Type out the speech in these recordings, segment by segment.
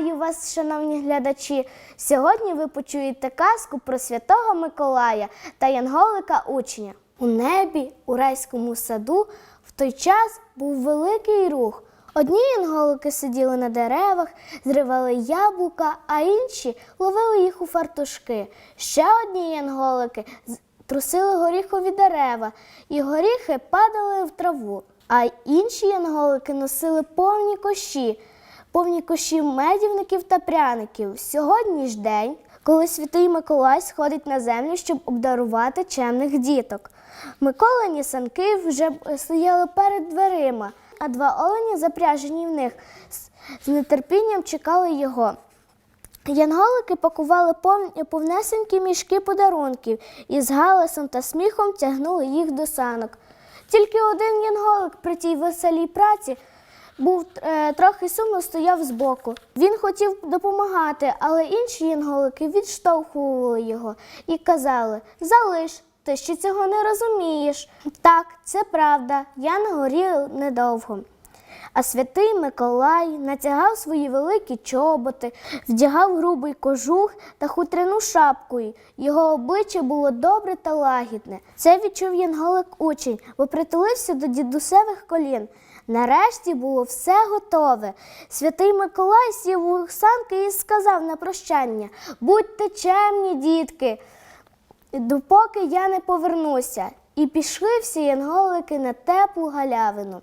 вас, шановні глядачі! Сьогодні ви почуєте казку про святого Миколая та Янголика учня. У небі, у райському саду, в той час був великий рух. Одні янголики сиділи на деревах, зривали яблука, а інші ловили їх у фартушки. Ще одні янголики трусили горіхові дерева, і горіхи падали в траву. А інші янголики носили повні коші, повні коші медівників та пряників. Сьогодні ж день, коли святий Миколай сходить на землю, щоб обдарувати чемних діток. Миколині санки вже стояли перед дверима, а два олені, запряжені в них, з нетерпінням чекали його. Янголики пакували повні повнесенькі мішки подарунків і з галасом та сміхом тягнули їх до санок. Тільки один янголик при тій веселій праці був е, трохи сумно стояв збоку. Він хотів допомагати, але інші янголики відштовхували його і казали: Залиш, ти ще цього не розумієш. Так, це правда, я на горі недовго. А святий Миколай натягав свої великі чоботи, вдягав грубий кожух та хутряну шапку. Його обличчя було добре та лагідне. Це відчув янголик учень, бо притулився до дідусевих колін. Нарешті було все готове. Святий Миколай сів у санки і сказав на прощання: Будьте чемні, дітки, допоки я не повернуся. І пішли всі янголики на теплу галявину.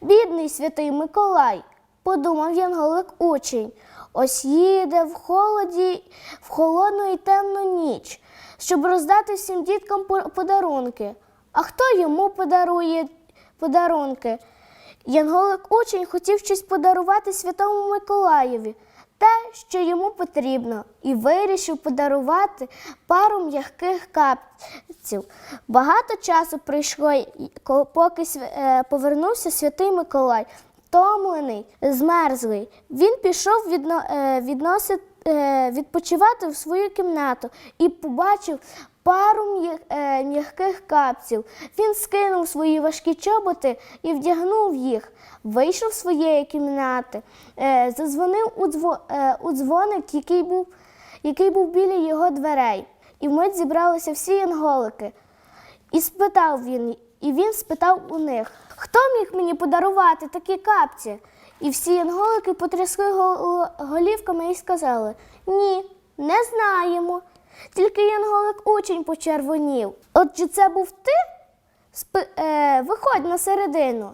Бідний святий Миколай, подумав янголик учень, ось їде в холоді, в холодну і темну ніч, щоб роздати всім діткам подарунки. А хто йому подарує подарунки? Янголик учень хотів щось подарувати святому Миколаєві, те, що йому потрібно, і вирішив подарувати пару м'яких капців. Багато часу пройшло, поки е, повернувся святий Миколай, втомлений, змерзлий. Він пішов е, відносити, е, відпочивати в свою кімнату і побачив пару е, м'яких капців. Він скинув свої важкі чоботи і вдягнув їх. Вийшов з своєї кімнати, е, дво, е, у дзвоник, який був, який був біля його дверей. І вмить зібралися всі янголики. І спитав він, і він спитав у них, хто міг мені подарувати такі капці? І всі янголики потрясли голівками і сказали: Ні, не знаємо. Тільки янголик учень почервонів. Отже, це був ти? Спи, е, виходь на середину.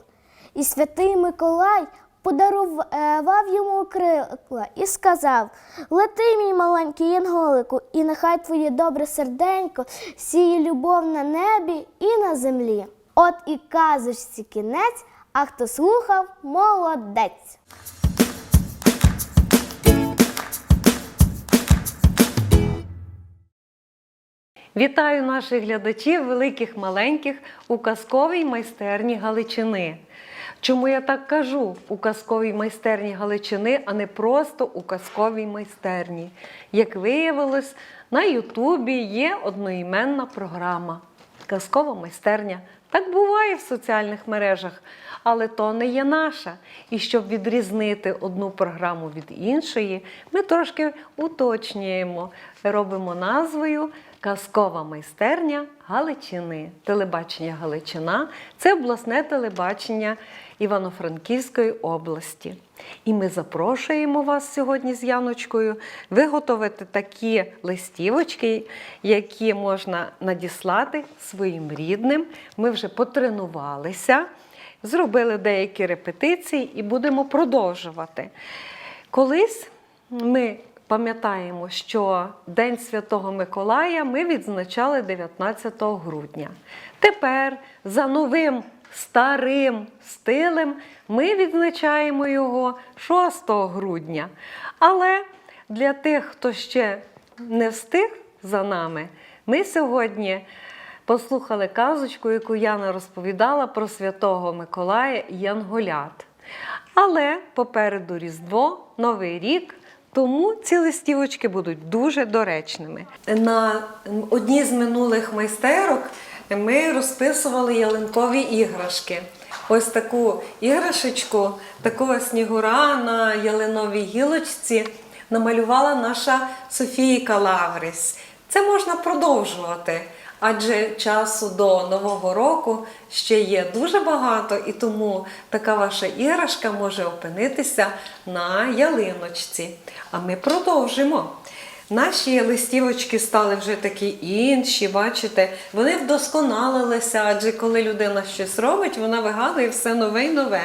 І святий Миколай подарував йому крила і сказав: Лети, мій маленький янголику, і нехай твоє добре серденько сіє любов на небі і на землі. От і казочці кінець, а хто слухав, молодець. Вітаю наших глядачів, великих маленьких, у казковій майстерні Галичини. Чому я так кажу у казковій майстерні Галичини, а не просто у казковій майстерні? Як виявилось, на Ютубі є одноіменна програма Казкова майстерня. Так буває в соціальних мережах, але то не є наша. І щоб відрізнити одну програму від іншої, ми трошки уточнюємо, робимо назвою Казкова майстерня Галичини. Телебачення Галичина це обласне телебачення Івано-Франківської області. І ми запрошуємо вас сьогодні з Яночкою виготовити такі листівочки, які можна надіслати своїм рідним. Ми вже потренувалися, зробили деякі репетиції і будемо продовжувати. Колись ми пам'ятаємо, що День Святого Миколая ми відзначали 19 грудня. Тепер за новим старим стилем ми відзначаємо його 6 грудня. Але для тих, хто ще не встиг за нами, ми сьогодні послухали казочку, яку Яна розповідала про святого Миколая Янголят. Але попереду Різдво, Новий рік. Тому ці листівочки будуть дуже доречними. На одній з минулих майстерок ми розписували ялинкові іграшки. Ось таку іграшечку, такого снігура на ялиновій гілочці намалювала наша Софійка Лаврис. Це можна продовжувати, адже часу до Нового року ще є дуже багато, і тому така ваша іграшка може опинитися на ялиночці. А ми продовжимо. Наші листівочки стали вже такі інші, бачите, вони вдосконалилися, адже коли людина щось робить, вона вигадує все нове і нове.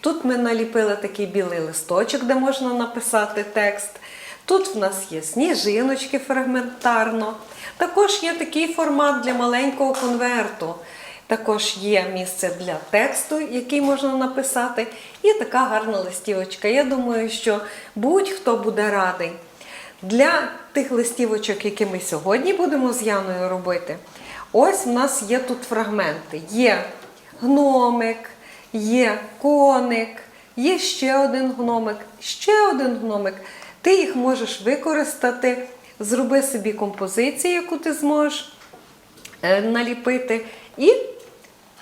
Тут ми наліпили такий білий листочок, де можна написати текст. Тут в нас є сніжиночки фрагментарно. Також є такий формат для маленького конверту. Також є місце для тексту, який можна написати, і така гарна листівочка. Я думаю, що будь-хто буде радий. Для тих листівочок, які ми сьогодні будемо з Яною робити, ось в нас є тут фрагменти. Є гномик, є коник, є ще один гномик, ще один гномик. Ти їх можеш використати, зроби собі композицію, яку ти зможеш е, наліпити. І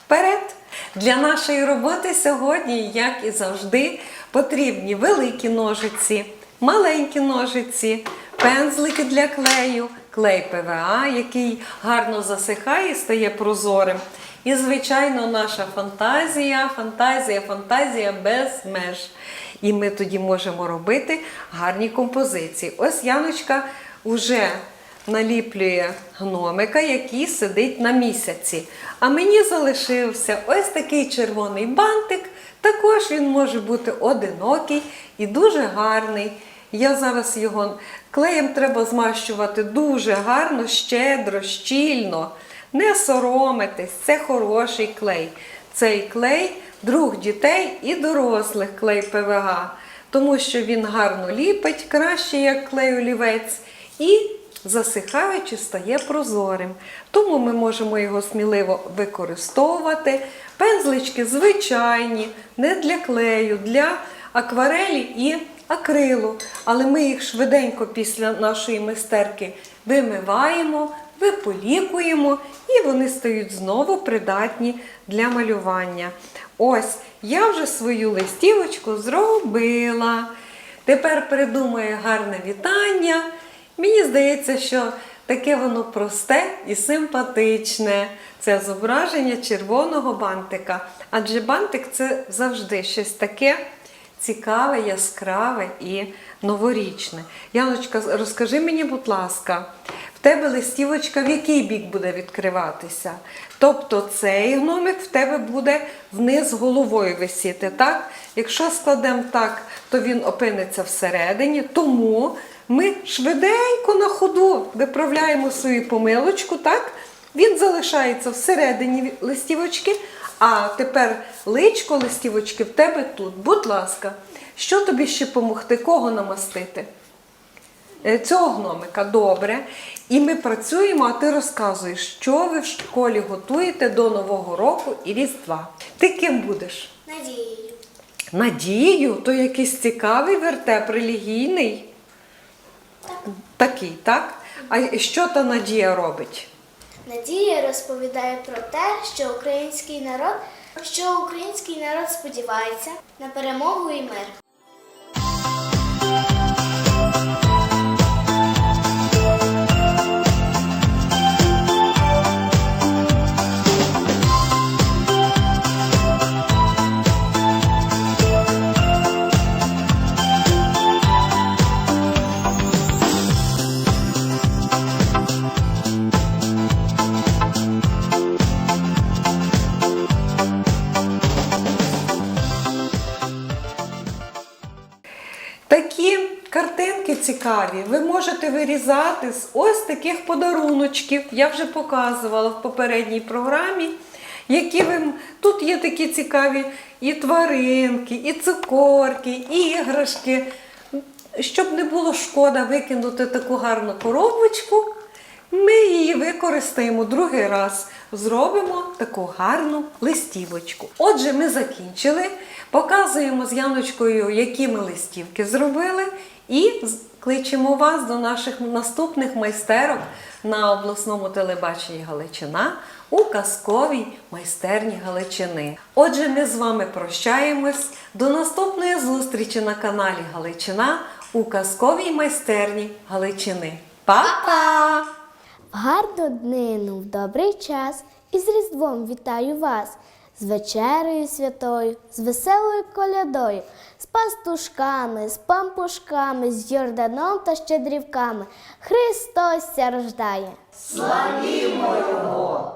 вперед! Для нашої роботи сьогодні, як і завжди, потрібні великі ножиці, маленькі ножиці, пензлики для клею, клей ПВА, який гарно засихає і стає прозорим. І, звичайно, наша фантазія, фантазія, фантазія без меж. І ми тоді можемо робити гарні композиції. Ось Яночка вже наліплює гномика, який сидить на місяці. А мені залишився ось такий червоний бантик. Також він може бути одинокий і дуже гарний. Я зараз його клеєм треба змащувати дуже гарно, щедро, щільно. Не соромитись, це хороший клей. Цей клей друг дітей і дорослих клей ПВГ, тому що він гарно ліпить, краще як клей олівець, і засихаючи стає прозорим. Тому ми можемо його сміливо використовувати. Пензлички звичайні, не для клею, для акварелі і акрилу. Але ми їх швиденько після нашої майстерки вимиваємо, виполікуємо, і вони стають знову придатні для малювання. Ось, я вже свою листівочку зробила. Тепер придумаю гарне вітання. Мені здається, що таке воно просте і симпатичне. Це зображення червоного бантика. Адже бантик це завжди щось таке цікаве, яскраве і новорічне. Яночка, розкажи мені, будь ласка, в тебе листівочка в який бік буде відкриватися? Тобто цей гномик в тебе буде вниз головою висіти, так? Якщо складемо так, то він опиниться всередині, тому ми швиденько на ходу виправляємо свою помилочку, так? Він залишається всередині листівочки, а тепер личко листівочки в тебе тут. Будь ласка, що тобі ще допомогти? Кого намастити? Е, Цього гномика добре. І ми працюємо, а ти розказуєш, що ви в школі готуєте до Нового року і Різдва. Ти ким будеш? Надією. Надією, то якийсь цікавий вертеп релігійний. Такий, так? А що та надія робить? Надія розповідає про те, що український народ, що український народ сподівається на перемогу і мир. Цікаві ви можете вирізати з ось таких подаруночків. Я вже показувала в попередній програмі. Які ви... Тут є такі цікаві і тваринки, і цукорки, і іграшки. Щоб не було шкода викинути таку гарну коробочку, ми її використаємо другий раз. Зробимо таку гарну листівочку. Отже, ми закінчили. Показуємо з Яночкою, які ми листівки зробили, і кличемо вас до наших наступних майстерок на обласному телебаченні Галичина у казковій майстерні Галичини. Отже, ми з вами прощаємось. До наступної зустрічі на каналі Галичина у казковій майстерні Галичини. Па-па! Гарну днину, в добрий час і з Різдвом вітаю вас, з вечерею святою, з веселою колядою, з пастушками, з пампушками, з Йорданом та щедрівками. Христос рождає. Славімо Його!